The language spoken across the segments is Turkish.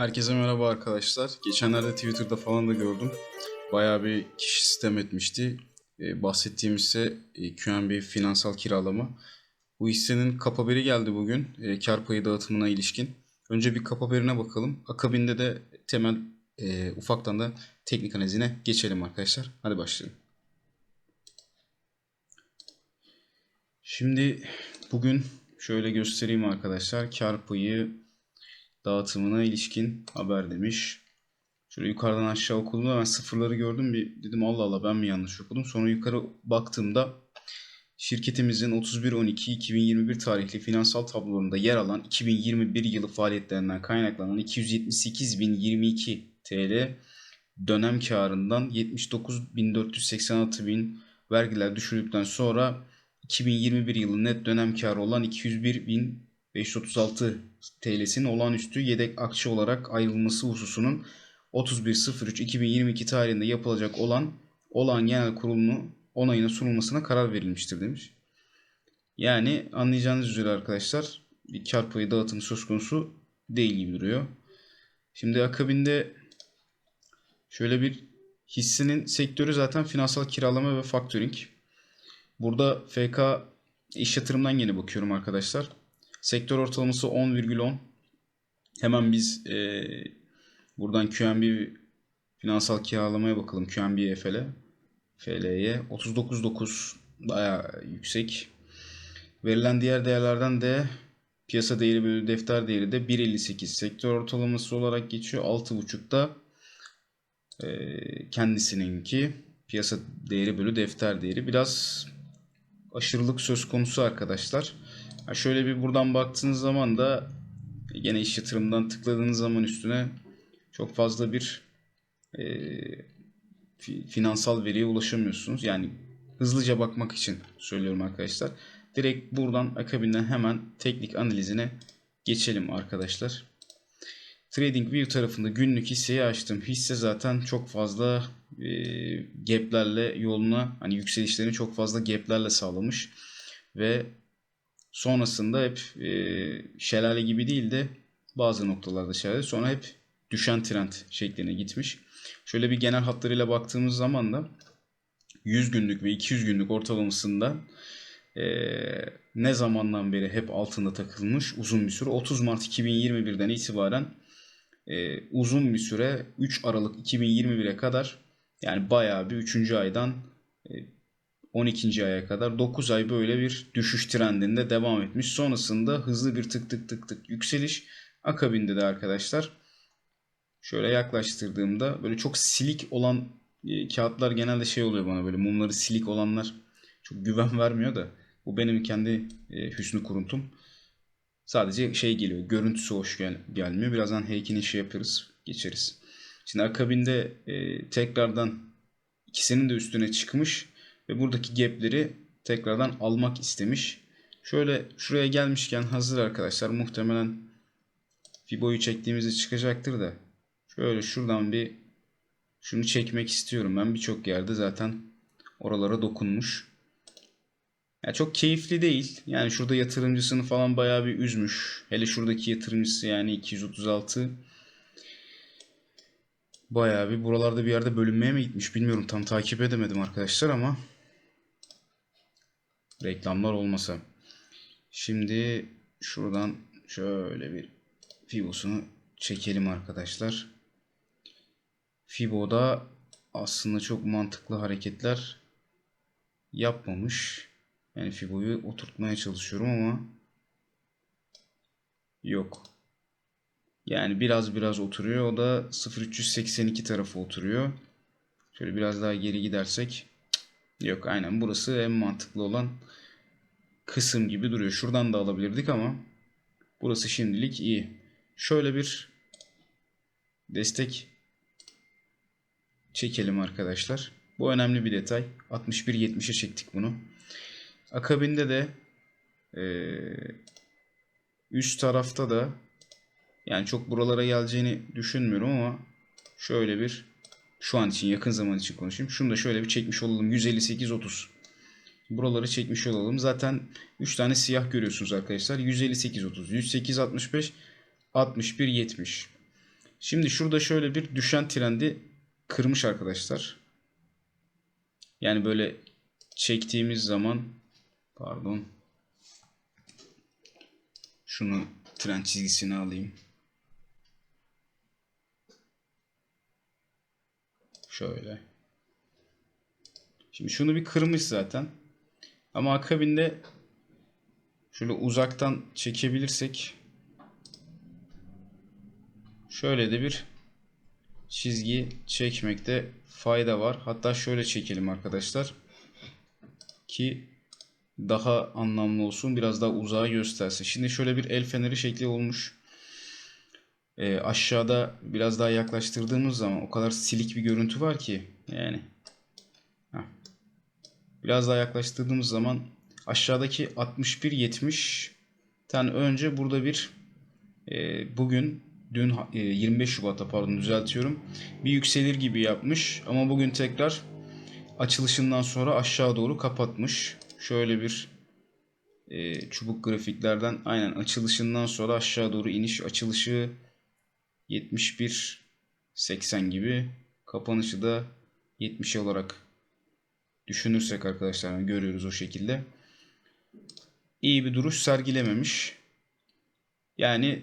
Herkese merhaba arkadaşlar. Geçenlerde Twitter'da falan da gördüm. Bayağı bir kişi sistem etmişti. Ee, bahsettiğimiz ise e, QNB finansal kiralama. Bu hissenin kap haberi geldi bugün. E, kar payı dağıtımına ilişkin. Önce bir kap haberine bakalım. Akabinde de temel e, ufaktan da teknik analizine geçelim arkadaşlar. Hadi başlayalım. Şimdi bugün şöyle göstereyim arkadaşlar. Kar payı dağıtımına ilişkin haber demiş. Şöyle yukarıdan aşağı okuduğumda ben sıfırları gördüm. Bir dedim Allah Allah ben mi yanlış okudum. Sonra yukarı baktığımda şirketimizin 31.12.2021 tarihli finansal tablolarında yer alan 2021 yılı faaliyetlerinden kaynaklanan 278.022 TL dönem karından 79.486.000 vergiler düşürdükten sonra 2021 yılı net dönem karı olan 201.536 TL'sinin olağanüstü yedek akçe olarak ayrılması hususunun 31.03.2022 tarihinde yapılacak olan olağan genel kurulunu onayına sunulmasına karar verilmiştir demiş. Yani anlayacağınız üzere arkadaşlar bir kar payı dağıtımı söz konusu değil gibi duruyor. Şimdi akabinde şöyle bir hissenin sektörü zaten finansal kiralama ve faktörink. Burada FK iş yatırımdan yine bakıyorum arkadaşlar. Sektör ortalaması 10,10. Hemen biz e, buradan QNB finansal kiralamaya bakalım. QNB FL. FL'ye 39.9 bayağı yüksek. Verilen diğer değerlerden de piyasa değeri bölü defter değeri de 1.58. Sektör ortalaması olarak geçiyor. 6.5'da e, kendisininki piyasa değeri bölü defter değeri biraz aşırılık söz konusu arkadaşlar. Şöyle bir buradan baktığınız zaman da gene iş yatırımdan tıkladığınız zaman üstüne çok fazla bir e, fi, finansal veriye ulaşamıyorsunuz. Yani hızlıca bakmak için söylüyorum arkadaşlar. Direkt buradan akabinden hemen teknik analizine geçelim arkadaşlar. TradingView tarafında günlük hisseyi açtım. Hisse zaten çok fazla e, gaplerle yoluna hani yükselişlerini çok fazla gaplerle sağlamış ve sonrasında hep e, şelale gibi değil de bazı noktalarda şelale sonra hep düşen trend şekline gitmiş. Şöyle bir genel hatlarıyla baktığımız zaman da 100 günlük ve 200 günlük ortalamasında e, ne zamandan beri hep altında takılmış uzun bir süre 30 Mart 2021'den itibaren e, uzun bir süre 3 Aralık 2021'e kadar yani bayağı bir 3. aydan 12. aya kadar 9 ay böyle bir düşüş trendinde devam etmiş. Sonrasında hızlı bir tık tık tık tık yükseliş. Akabinde de arkadaşlar şöyle yaklaştırdığımda böyle çok silik olan e, kağıtlar genelde şey oluyor bana böyle mumları silik olanlar çok güven vermiyor da bu benim kendi e, hüsnü kuruntum. Sadece şey geliyor. Görüntüsü hoş gel gelmiyor. Birazdan heykini şey yaparız. Geçeriz. Şimdi akabinde e, tekrardan ikisinin de üstüne çıkmış ve buradaki gapleri tekrardan almak istemiş. Şöyle şuraya gelmişken hazır arkadaşlar muhtemelen Fibo'yu çektiğimizde çıkacaktır da şöyle şuradan bir şunu çekmek istiyorum. Ben birçok yerde zaten oralara dokunmuş. Ya çok keyifli değil. Yani şurada yatırımcısını falan bayağı bir üzmüş. Hele şuradaki yatırımcısı yani 236 bayağı bir buralarda bir yerde bölünmeye mi gitmiş bilmiyorum. Tam takip edemedim arkadaşlar ama reklamlar olmasa. Şimdi şuradan şöyle bir Fibo'sunu çekelim arkadaşlar. Fibo'da aslında çok mantıklı hareketler yapmamış. Yani Fibo'yu oturtmaya çalışıyorum ama yok. Yani biraz biraz oturuyor. O da 0382 tarafı oturuyor. Şöyle biraz daha geri gidersek yok aynen burası en mantıklı olan kısım gibi duruyor. Şuradan da alabilirdik ama burası şimdilik iyi. Şöyle bir destek çekelim arkadaşlar. Bu önemli bir detay. 61.70'e çektik bunu. Akabinde de e, üst tarafta da yani çok buralara geleceğini düşünmüyorum ama şöyle bir şu an için yakın zaman için konuşayım. Şunu da şöyle bir çekmiş olalım. 158.30. Buraları çekmiş olalım. Zaten 3 tane siyah görüyorsunuz arkadaşlar. 158.30, 108.65, 61.70. Şimdi şurada şöyle bir düşen trendi kırmış arkadaşlar. Yani böyle çektiğimiz zaman pardon şunu trend çizgisini alayım. Şöyle. Şimdi şunu bir kırmış zaten. Ama akabinde şöyle uzaktan çekebilirsek şöyle de bir çizgi çekmekte fayda var. Hatta şöyle çekelim arkadaşlar. Ki daha anlamlı olsun. Biraz daha uzağa göstersin. Şimdi şöyle bir el feneri şekli olmuş. Ee, aşağıda biraz daha yaklaştırdığımız zaman o kadar silik bir görüntü var ki. Yani. Heh. Biraz daha yaklaştırdığımız zaman aşağıdaki 61.70'ten önce burada bir e, bugün dün e, 25 Şubat'ta pardon düzeltiyorum. Bir yükselir gibi yapmış ama bugün tekrar açılışından sonra aşağı doğru kapatmış. Şöyle bir e, çubuk grafiklerden aynen açılışından sonra aşağı doğru iniş açılışı 71 80 gibi kapanışı da 70 olarak düşünürsek arkadaşlar görüyoruz o şekilde. İyi bir duruş sergilememiş. Yani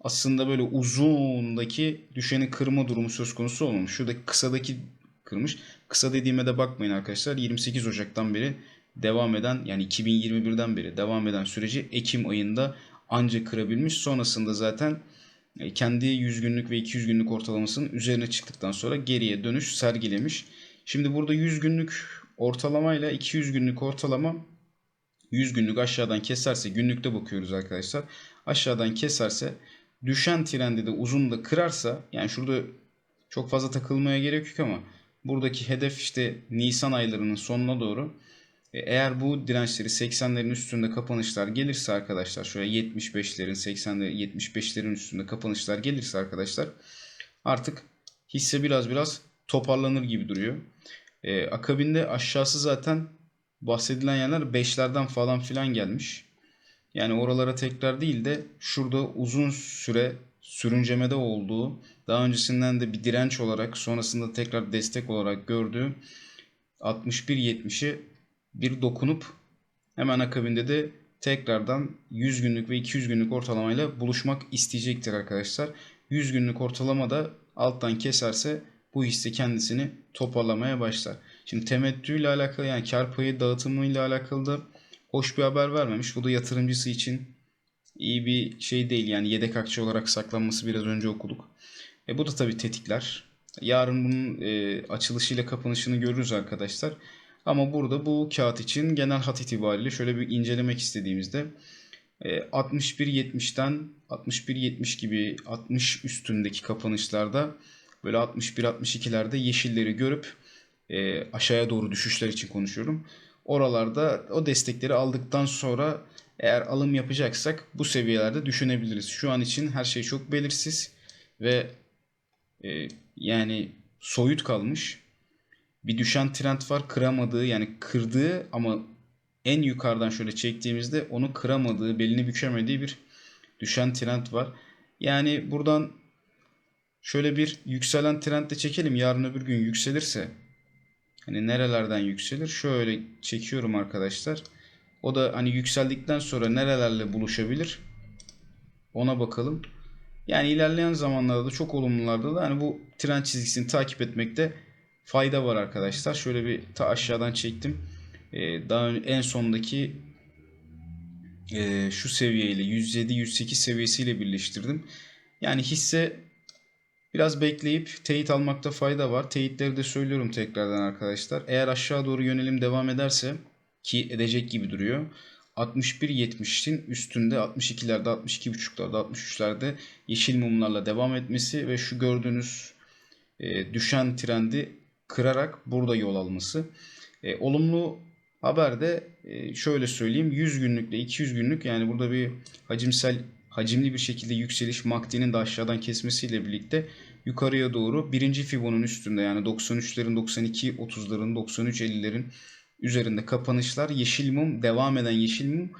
aslında böyle uzundaki düşeni kırma durumu söz konusu olmamış. Şuradaki kısadaki kırmış. Kısa dediğime de bakmayın arkadaşlar. 28 Ocak'tan beri devam eden yani 2021'den beri devam eden süreci Ekim ayında ancak kırabilmiş. Sonrasında zaten kendi 100 günlük ve 200 günlük ortalamasının üzerine çıktıktan sonra geriye dönüş sergilemiş. Şimdi burada 100 günlük ortalamayla 200 günlük ortalama 100 günlük aşağıdan keserse günlükte bakıyoruz arkadaşlar. Aşağıdan keserse düşen trendi de uzun da kırarsa yani şurada çok fazla takılmaya gerek yok ama buradaki hedef işte Nisan aylarının sonuna doğru e, eğer bu dirençleri 80'lerin üstünde kapanışlar gelirse arkadaşlar şöyle 75'lerin 80'lerin 75'lerin üstünde kapanışlar gelirse arkadaşlar artık hisse biraz biraz toparlanır gibi duruyor. Ee, akabinde aşağısı zaten bahsedilen yerler 5'lerden falan filan gelmiş. Yani oralara tekrar değil de şurada uzun süre sürüncemede olduğu, daha öncesinden de bir direnç olarak sonrasında tekrar destek olarak gördüğü 61-70'i bir dokunup hemen akabinde de tekrardan 100 günlük ve 200 günlük ortalamayla buluşmak isteyecektir arkadaşlar. 100 günlük ortalama da alttan keserse bu hisse kendisini toparlamaya başlar. Şimdi temettü ile alakalı yani kar payı dağıtımı ile alakalı da hoş bir haber vermemiş. Bu da yatırımcısı için iyi bir şey değil. Yani yedek akçe olarak saklanması biraz önce okuduk. E bu da tabii tetikler. Yarın bunun e, açılışıyla kapanışını görürüz arkadaşlar. Ama burada bu kağıt için genel hat itibariyle şöyle bir incelemek istediğimizde 61.70'ten e, 61.70 gibi 60 üstündeki kapanışlarda böyle 61-62'lerde yeşilleri görüp e, aşağıya doğru düşüşler için konuşuyorum. Oralarda o destekleri aldıktan sonra eğer alım yapacaksak bu seviyelerde düşünebiliriz. Şu an için her şey çok belirsiz ve e, yani soyut kalmış. Bir düşen trend var kıramadığı yani kırdığı ama en yukarıdan şöyle çektiğimizde onu kıramadığı, belini bükemediği bir düşen trend var. Yani buradan şöyle bir yükselen trend de çekelim. Yarın öbür gün yükselirse hani nerelerden yükselir? Şöyle çekiyorum arkadaşlar. O da hani yükseldikten sonra nerelerle buluşabilir? Ona bakalım. Yani ilerleyen zamanlarda da çok olumlularda da hani bu trend çizgisini takip etmekte fayda var arkadaşlar. Şöyle bir ta aşağıdan çektim. Ee, daha en sondaki e, şu seviyeyle 107-108 seviyesiyle birleştirdim. Yani hisse biraz bekleyip teyit almakta fayda var. Teyitleri de söylüyorum tekrardan arkadaşlar. Eğer aşağı doğru yönelim devam ederse ki edecek gibi duruyor. 61.70'in üstünde 62'lerde, 62.5'larda, 63'lerde yeşil mumlarla devam etmesi ve şu gördüğünüz e, düşen trendi kırarak burada yol alması. E, olumlu haber de e, şöyle söyleyeyim 100 günlükle 200 günlük yani burada bir hacimsel hacimli bir şekilde yükseliş MACD'nin de aşağıdan kesmesiyle birlikte yukarıya doğru birinci Fibon'un üstünde yani 93'lerin 92 30'ların 93 50'lerin üzerinde kapanışlar yeşil mum devam eden yeşil mum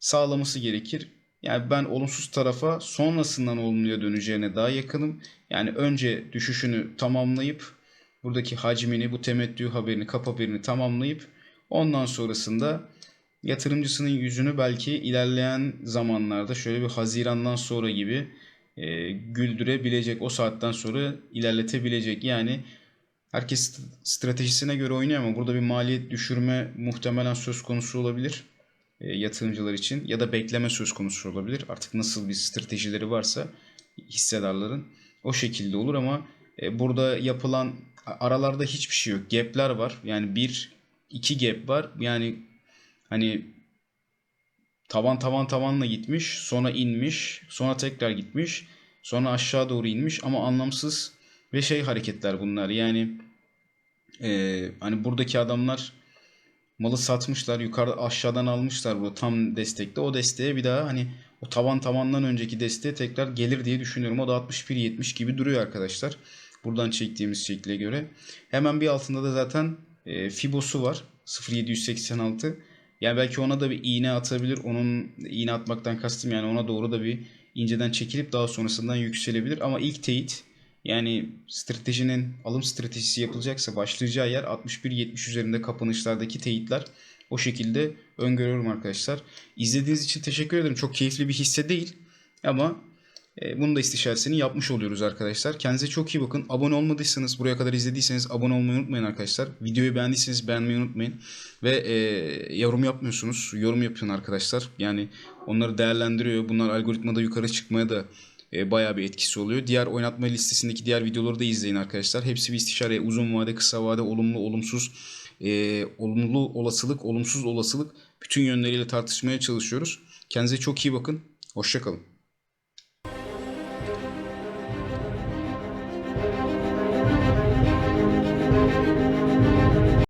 sağlaması gerekir. Yani ben olumsuz tarafa sonrasından olumluya döneceğine daha yakınım. Yani önce düşüşünü tamamlayıp buradaki hacmini, bu temettü haberini, kap haberini tamamlayıp ondan sonrasında yatırımcısının yüzünü belki ilerleyen zamanlarda şöyle bir Haziran'dan sonra gibi e, güldürebilecek, o saatten sonra ilerletebilecek. Yani herkes stratejisine göre oynuyor ama burada bir maliyet düşürme muhtemelen söz konusu olabilir e, yatırımcılar için ya da bekleme söz konusu olabilir. Artık nasıl bir stratejileri varsa hissedarların o şekilde olur ama e, burada yapılan aralarda hiçbir şey yok. Gap'ler var. Yani bir iki gap var. Yani hani tavan tavan tavanla gitmiş, sonra inmiş, sonra tekrar gitmiş, sonra aşağı doğru inmiş ama anlamsız ve şey hareketler bunlar. Yani e, hani buradaki adamlar malı satmışlar, yukarı aşağıdan almışlar burada tam destekte. O desteğe bir daha hani o tavan tavandan önceki desteğe tekrar gelir diye düşünüyorum. O da 61-70 gibi duruyor arkadaşlar. Buradan çektiğimiz şekle göre. Hemen bir altında da zaten e, Fibo'su var. 0.786. Yani belki ona da bir iğne atabilir. Onun iğne atmaktan kastım yani ona doğru da bir inceden çekilip daha sonrasından yükselebilir. Ama ilk teyit yani stratejinin alım stratejisi yapılacaksa başlayacağı yer 61-70 üzerinde kapanışlardaki teyitler. O şekilde öngörüyorum arkadaşlar. İzlediğiniz için teşekkür ederim. Çok keyifli bir hisse değil. Ama e, bunun da istişaresini yapmış oluyoruz arkadaşlar. Kendinize çok iyi bakın. Abone olmadıysanız, buraya kadar izlediyseniz abone olmayı unutmayın arkadaşlar. Videoyu beğendiyseniz beğenmeyi unutmayın. Ve e, yorum yapmıyorsunuz. Yorum yapın arkadaşlar. Yani onları değerlendiriyor. Bunlar algoritmada yukarı çıkmaya da e, bayağı bir etkisi oluyor. Diğer oynatma listesindeki diğer videoları da izleyin arkadaşlar. Hepsi bir istişare. Uzun vade, kısa vade, olumlu, olumsuz, e, olumlu olasılık, olumsuz olasılık bütün yönleriyle tartışmaya çalışıyoruz. Kendinize çok iyi bakın. Hoşçakalın.